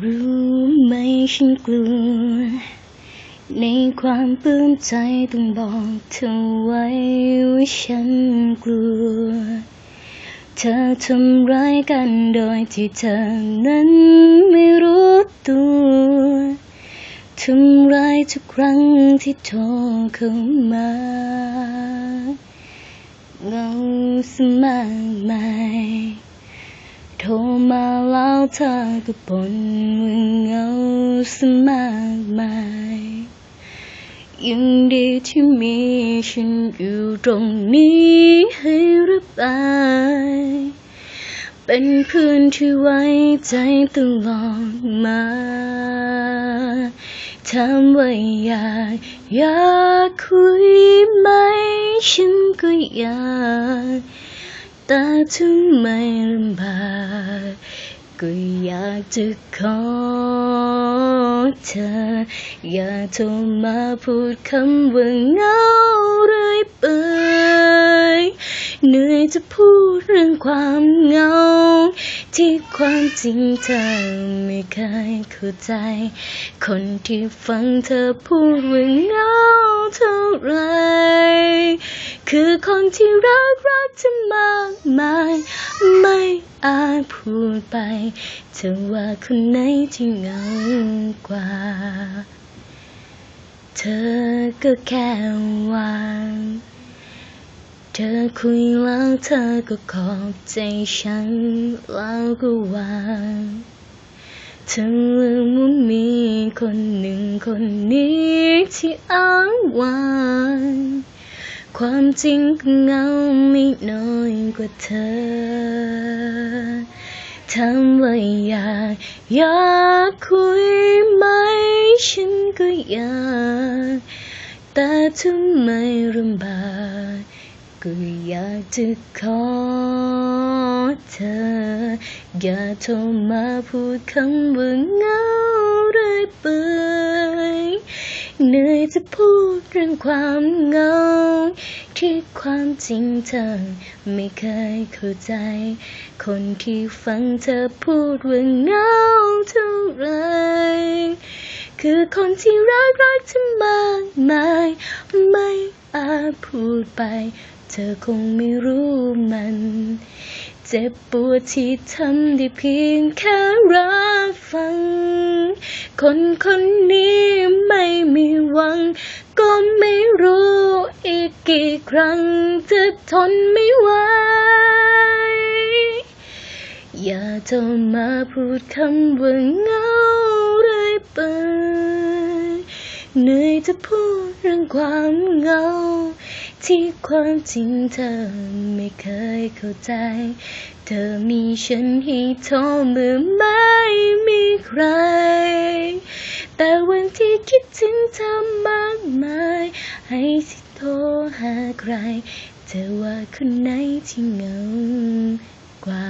รู้ไหมฉันกลัว ในความปลื้มใจต้องบอกเธอไว้ว่าฉันกลัว เธอทำร้ายกันโดยที่เธอนั้นไม่รู้ตัวทำร้ายทุกครั้งที่โทรเข้ามาเงาสมากมายโทรมา เธอก็บ่นว่าเงาสมากมายยังดีที่มีฉันอยู่ตรงนี้ให้ระบายเป็นเพื่อนที่ไว้ใจตลอดมาถามว่าอยากอยากคุยไหม ฉันก็อยาก แต่ถึงไม่ลำบาก ก็อยากจะขอเธอ อย่าโทรมาพูดคำว่าเงาเรื่อยเปื่อยเหนื่อยจะพูดเรื่องความเงา ที่ความจริงเธอไม่เคยเข้าใจ คนที่ฟังเธอพูดว่าเงาเท่าไหร คือคนที่รักรักเธอมากมาย ไม่อาจพูดไปเธอว่าคนไหนที่เหงากว่า เธอก็แค่วางเธอคุยแล้วเธอก็ขอบใจฉันแล้วก็วางเธอลืมว่ามีคนหนึ่งคนนี้ที่อ้างว้าง ความจริงเงาไม่น้อยกว่าเธอถามว่าอยากอยากคุยไหม ฉันก็อยาก แต่ถ้าไมลำบากก็อยากจะขอเธอ อย่าโทรมาพูดคำว่าเงา จะพูดเรื่องความเหงา ที่ความจริงเธอไม่เคยเข้าใจ คนที่ฟังเธอพูดว่าเหงาเท่าไร คือคนที่รักรักเธอมากมาย ไม่อาจพูดไป เธอคงไม่รู้มัน เจ็บปวดที่ทำได้เพียงแค่รับฟัง คนคนนี้ไม่มี ก็ไม่รู้อีกกี่ครั้งจะทนไม่ไหว อย่าโทรมาพูดคำว่าเงาเรื่อยเปื่อยเหนื่อยจะพูดเรื่องความเงา ที่ความจริงเธอไม่เคยเข้าใจ เธอมีฉันให้โทรเมื่อไม่มีใคร โทรหาใคร เธอว่าคนไหนที่เหงากว่า